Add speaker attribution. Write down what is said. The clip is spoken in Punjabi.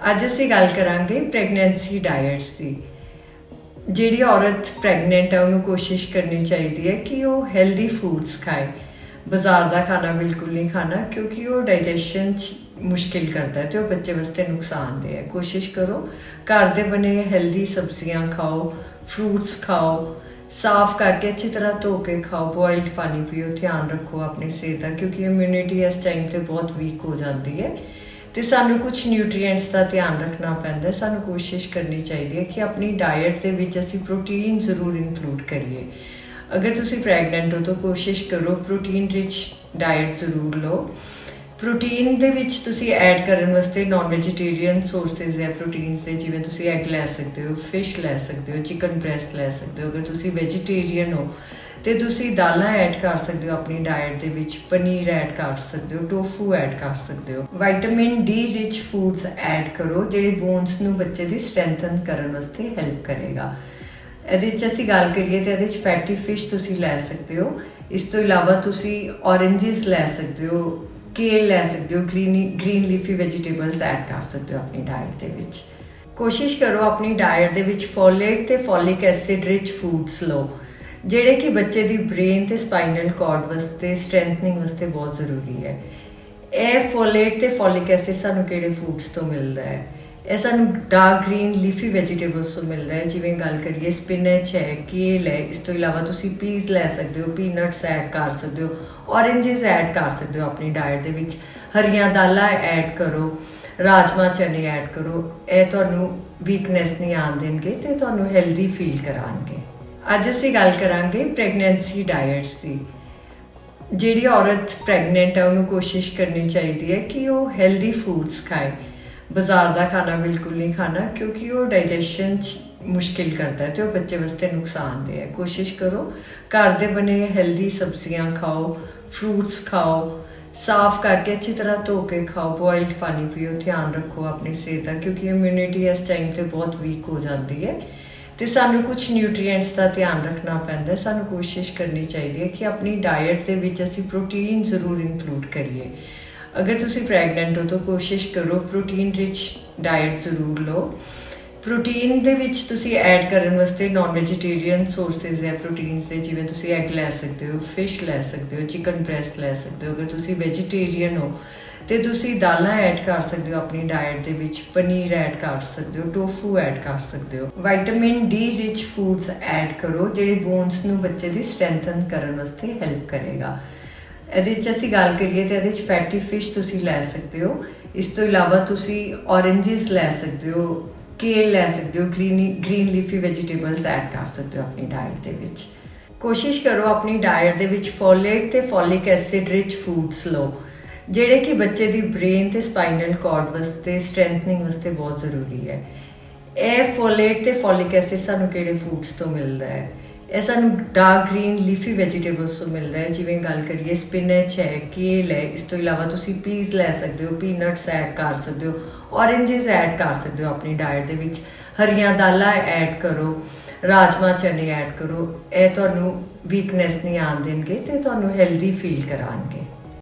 Speaker 1: ਅੱਜ ਅਸੀਂ ਗੱਲ ਕਰਾਂਗੇ ਪ੍ਰੈਗਨੈਂਸੀ ਡਾਈਟਸ ਦੀ। ਜਿਹੜੀ ਔਰਤ ਪ੍ਰੈਗਨੈਂਟ ਹੈ ਉਹਨੂੰ ਕੋਸ਼ਿਸ਼ ਕਰਨੀ ਚਾਹੀਦੀ ਹੈ ਕਿ ਉਹ ਹੈਲਦੀ ਫੂਡਸ ਖਾਏ। ਬਾਜ਼ਾਰ ਦਾ ਖਾਣਾ ਬਿਲਕੁਲ ਨਹੀਂ ਖਾਣਾ, ਕਿਉਂਕਿ ਉਹ ਡਾਈਜੈਸ਼ਨ 'ਚ ਮੁਸ਼ਕਿਲ ਕਰਦਾ ਹੈ ਤੇ ਉਹ ਬੱਚੇ ਵਾਸਤੇ ਨੁਕਸਾਨਦੇਹ ਹੈ। ਕੋਸ਼ਿਸ਼ ਕਰੋ, ਘਰ ਦੇ ਬਣੇ ਹੈਲਦੀ ਸਬਜ਼ੀਆਂ ਖਾਓ ਫਰੂਟਸ ਖਾਓ, ਸਾਫ਼ ਕਰਕੇ ਅੱਛੀ ਤਰ੍ਹਾਂ ਧੋ ਕੇ ਖਾਓ ਬੋਇਲਡ ਪਾਣੀ ਪੀਓ, ਧਿਆਨ ਰੱਖੋ ਆਪਣੀ ਸਿਹਤ ਦਾ, ਕਿਉਂਕਿ ਇਮਿਊਨਿਟੀ ਇਸ ਟਾਈਮ ਤੇ ਬਹੁਤ ਵੀਕ ਹੋ ਜਾਂਦੀ ਹੈ। ਤੇ ਸਾਨੂੰ ਕੁਝ ਨਿਊਟ੍ਰੀਐਂਟਸ ਦਾ ਧਿਆਨ ਰੱਖਣਾ ਪੈਂਦਾ ਸਾਨੂੰ ਕੋਸ਼ਿਸ਼ ਕਰਨੀ ਚਾਹੀਦੀ ਹੈ ਕਿ ਆਪਣੀ ਡਾਈਟ ਦੇ ਵਿੱਚ ਅਸੀਂ ਪ੍ਰੋਟੀਨ ਜ਼ਰੂਰ ਇਨਕਲੂਡ ਕਰੀਏ। ਅਗਰ ਤੁਸੀਂ ਪ੍ਰੈਗਨੈਂਟ ਹੋ ਤਾਂ ਕੋਸ਼ਿਸ਼ ਕਰੋ ਪ੍ਰੋਟੀਨ ਰਿਚ ਡਾਈਟ ਜ਼ਰੂਰ ਲਓ। ਪ੍ਰੋਟੀਨ ਦੇ ਵਿੱਚ ਤੁਸੀਂ ਐਡ ਕਰਨ ਵਾਸਤੇ ਨਾਨ ਵੈਜੀਟੇਰੀਅਨ ਸੋਰਸਸ ਹੈ ਪ੍ਰੋਟੀਨਸ ਦੇ, ਜਿਵੇਂ ਤੁਸੀਂ ਐਗ ਲੈ ਸਕਦੇ ਹੋ ਫਿਸ਼ ਲੈ ਸਕਦੇ ਹੋ ਚਿਕਨ ਬ੍ਰੈਸਟ ਲੈ ਸਕਦੇ ਹੋ, ਅਗਰ ਤੁਸੀਂ ਵੈਜੀਟੇਰੀਅਨ ਹੋ, ਤੇ ਤੁਸੀਂ ਦਾਲਾਂ ਐਡ ਕਰ ਸਕਦੇ ਹੋ ਆਪਣੀ ਡਾਈਟ ਦੇ ਵਿੱਚ, ਪਨੀਰ ਐਡ ਕਰ ਸਕਦੇ ਹੋ ਟੋਫੂ ਐਡ ਕਰ ਸਕਦੇ ਹੋ। Vitamin D rich foods add ਕਰੋ, ਜਿਹੜੇ ਬੋਨਸ ਨੂੰ ਬੱਚੇ ਦੀ ਸਟਰੈਂਥਨ ਕਰਨ ਵਾਸਤੇ ਹੈਲਪ ਕਰੇਗਾ। ਇਹਦੇ 'ਚ ਅਸੀਂ ਗੱਲ ਕਰੀਏ ਤੇ ਇਹਦੇ 'ਚ ਫੈਟੀ ਫਿਸ਼ ਤੁਸੀਂ ਲੈ ਸਕਦੇ ਹੋ। ਇਸ ਤੋਂ ਇਲਾਵਾ ਤੁਸੀਂ ਔਰੇਂਜਸ ਲੈ ਸਕਦੇ ਹੋ ਕੇਲ ਲੈ ਸਕਦੇ ਹੋ green green leafy vegetables add ਕਰ ਸਕਦੇ ਹੋ ਆਪਣੀ ਡਾਈਟ ਦੇ ਵਿੱਚ। ਕੋਸ਼ਿਸ਼ ਕਰੋ ਆਪਣੀ ਡਾਈਟ ਦੇ ਵਿੱਚ ਫੋਲੇਟ ਤੇ ਫੋਲਿਕ ਐਸਿਡ ਰਿਚ ਫੂਡਸ ਲਓ, ਜਿਹੜੇ ਕਿ ਬੱਚੇ ਦੀ ਬ੍ਰੇਨ ਤੇ ਸਪਾਈਨਲ ਕਾਰਡ ਵਾਸਤੇ ਸਟਰੈਂਥਨਿੰਗ ਵਾਸਤੇ ਬਹੁਤ ਜ਼ਰੂਰੀ ਹੈ। ਇਹ ਫੋਲੇਟ ਤੇ ਫੋਲਿਕ ਐਸਿਡ ਸਾਨੂੰ ਕਿਹੜੇ ਫੂਡਸ ਤੋਂ ਮਿਲਦਾ ਹੈ? ਇਹ ਸਾਨੂੰ ਡਾਰਕ ਗ੍ਰੀਨ ਲੀਫੀ ਵੈਜੀਟੇਬਲਸ ਤੋਂ ਮਿਲਦਾ ਹੈ, ਜਿਵੇਂ ਗੱਲ ਕਰੀਏ ਸਪਿਨਚ ਹੈ ਕੇਲ ਹੈ, ਇਸ ਤੋਂ ਇਲਾਵਾ ਤੁਸੀਂ ਪੀਸ ਲੈ ਸਕਦੇ ਹੋ ਪੀਨਟਸ ਐਡ ਕਰ ਸਕਦੇ ਹੋ ਔਰੇਂਜਸ ਐਡ ਕਰ ਸਕਦੇ ਹੋ ਆਪਣੀ ਡਾਈਟ ਦੇ ਵਿੱਚ, ਹਰੀਆਂ ਦਾਲਾਂ ਐਡ ਕਰੋ, ਰਾਜਮਾ ਚਨੇ ਐਡ ਕਰੋ, ਇਹ ਤੁਹਾਨੂੰ ਵੀਕਨੈਸ ਨਹੀਂ ਆਉਣ ਦੇਣਗੇ ਤੇ ਤੁਹਾਨੂੰ ਹੈਲਦੀ ਫੀਲ ਕਰਾਉਣਗੇ। ਅੱਜ ਅਸੀਂ ਗੱਲ ਕਰਾਂਗੇ ਪ੍ਰੈਗਨੈਂਸੀ ਡਾਈਟਸ ਦੀ। ਜਿਹੜੀ ਔਰਤ ਪ੍ਰੈਗਨੈਂਟ ਹੈ, ਉਹਨੂੰ ਕੋਸ਼ਿਸ਼ ਕਰਨੀ ਚਾਹੀਦੀ ਹੈ ਕਿ ਉਹ ਹੈਲਦੀ ਫੂਡਸ ਖਾਏ। ਬਾਜ਼ਾਰ ਦਾ ਖਾਣਾ ਬਿਲਕੁਲ ਨਹੀਂ ਖਾਣਾ, ਕਿਉਂਕਿ ਉਹ ਡਾਈਜੈਸ਼ਨ 'ਚ ਮੁਸ਼ਕਿਲ ਕਰਦਾ ਹੈ ਤੇ ਉਹ ਬੱਚੇ ਵਾਸਤੇ ਨੁਕਸਾਨਦੇਹ ਹੈ। ਕੋਸ਼ਿਸ਼ ਕਰੋ, ਘਰ ਦੇ ਬਣੇ ਹੈਲਦੀ ਸਬਜ਼ੀਆਂ ਖਾਓ ਫਰੂਟਸ ਖਾਓ, ਸਾਫ਼ ਕਰਕੇ ਅੱਛੀ ਤਰ੍ਹਾਂ ਧੋ ਕੇ ਖਾਓ ਬੋਇਲਡ ਪਾਣੀ ਪੀਓ, ਧਿਆਨ ਰੱਖੋ ਆਪਣੀ ਸਿਹਤ ਦਾ, ਕਿਉਂਕਿ ਇਮਿਊਨਿਟੀ ਇਸ ਟਾਈਮ ਤੇ ਬਹੁਤ ਵੀਕ ਹੋ ਜਾਂਦੀ ਹੈ। ਤੇ ਸਾਨੂੰ ਕੁਝ ਨਿਊਟ੍ਰੀਐਂਟਸ ਦਾ ਧਿਆਨ ਰੱਖਣਾ ਪੈਂਦਾ ਸਾਨੂੰ ਕੋਸ਼ਿਸ਼ ਕਰਨੀ ਚਾਹੀਦੀ ਹੈ ਕਿ ਆਪਣੀ ਡਾਈਟ ਦੇ ਵਿੱਚ ਅਸੀਂ ਪ੍ਰੋਟੀਨ ਜ਼ਰੂਰ ਇਨਕਲੂਡ ਕਰੀਏ। ਅਗਰ ਤੁਸੀਂ ਪ੍ਰੈਗਨੈਂਟ ਹੋ ਤਾਂ ਕੋਸ਼ਿਸ਼ ਕਰੋ ਪ੍ਰੋਟੀਨ ਰਿਚ ਡਾਈਟ ਜ਼ਰੂਰ ਲਓ। ਪ੍ਰੋਟੀਨ ਦੇ ਵਿੱਚ ਤੁਸੀਂ ਐਡ ਕਰਨ ਵਾਸਤੇ ਨਾਨ ਵੈਜੀਟੇਰੀਅਨ ਸੋਰਸਸ ਹੈ ਪ੍ਰੋਟੀਨਸ ਦੇ, ਜਿਵੇਂ ਤੁਸੀਂ ਐਗ ਲੈ ਸਕਦੇ ਹੋ ਫਿਸ਼ ਲੈ ਸਕਦੇ ਹੋ ਚਿਕਨ ਬ੍ਰੈਸਟ ਲੈ ਸਕਦੇ ਹੋ। ਅਗਰ ਤੁਸੀਂ ਵੈਜੀਟੇਰੀਅਨ ਹੋ ਤੇ ਤੁਸੀਂ ਦਾਲਾਂ ਐਡ ਕਰ ਸਕਦੇ ਹੋ ਆਪਣੀ ਡਾਈਟ ਦੇ ਵਿੱਚ, ਪਨੀਰ ਐਡ ਕਰ ਸਕਦੇ ਹੋ ਟੋਫੂ ਐਡ ਕਰ ਸਕਦੇ ਹੋ। Vitamin D rich foods add ਕਰੋ, ਜਿਹੜੇ ਬੋਨਸ ਨੂੰ ਬੱਚੇ ਦੀ ਸਟਰੈਂਥਨ ਕਰਨ ਵਾਸਤੇ ਹੈਲਪ ਕਰੇਗਾ। ਇਹਦੇ 'ਚ ਅਸੀਂ ਗੱਲ ਕਰੀਏ ਤੇ ਇਹਦੇ 'ਚ ਫੈਟੀ ਫਿਸ਼ ਤੁਸੀਂ ਲੈ ਸਕਦੇ ਹੋ। ਇਸ ਤੋਂ ਇਲਾਵਾ ਤੁਸੀਂ ਔਰੇਂਜਸ ਲੈ ਸਕਦੇ ਹੋ ਕੇਲ ਲੈ ਸਕਦੇ ਹੋ green green leafy vegetables add ਕਰ ਸਕਦੇ ਹੋ ਆਪਣੀ ਡਾਈਟ ਦੇ ਵਿੱਚ। ਕੋਸ਼ਿਸ਼ ਕਰੋ ਆਪਣੀ ਡਾਈਟ ਦੇ ਵਿੱਚ ਫੋਲੇਟ ਤੇ ਫੋਲਿਕ ਐਸਿਡ ਰਿਚ ਫੂਡਸ ਲਓ, ਜਿਹੜੇ ਕਿ ਬੱਚੇ ਦੀ ਬ੍ਰੇਨ ਤੇ ਸਪਾਈਨਲ ਕਾਰਡ ਵਾਸਤੇ ਸਟਰੈਂਥਨਿੰਗ ਵਾਸਤੇ ਬਹੁਤ ਜ਼ਰੂਰੀ ਹੈ। ਇਹ ਫੋਲੇਟ ਤੇ ਫੋਲਿਕ ਐਸਿਡ ਸਾਨੂੰ ਕਿਹੜੇ ਫੂਡਸ ਤੋਂ ਮਿਲਦਾ ਹੈ? ਇਹ ਸਾਨੂੰ ਡਾਰਕ ਗ੍ਰੀਨ ਲੀਫੀ ਵੈਜੀਟੇਬਲਸ ਤੋਂ ਮਿਲਦਾ ਹੈ। ਜਿਵੇਂ ਗੱਲ ਕਰੀਏ ਸਪਿਨਚ ਹੈ ਕੇਲ ਹੈ, ਇਸ ਤੋਂ ਇਲਾਵਾ ਤੁਸੀਂ ਪੀਸ ਲੈ ਸਕਦੇ ਹੋ ਪੀਨਟਸ ਐਡ ਕਰ ਸਕਦੇ ਹੋ ਔਰੇਂਜਸ ਐਡ ਕਰ ਸਕਦੇ ਹੋ ਆਪਣੀ ਡਾਈਟ ਦੇ ਵਿੱਚ। ਹਰੀਆਂ ਦਾਲਾਂ ਐਡ ਕਰੋ, ਰਾਜਮਾ ਚਨੇ ਐਡ ਕਰੋ, ਇਹ ਤੁਹਾਨੂੰ ਵੀਕਨੈਸ ਨਹੀਂ ਆਉਣ ਦੇਣਗੇ ਤੇ ਤੁਹਾਨੂੰ ਹੈਲਦੀ ਫੀਲ ਕਰਾਉਣਗੇ।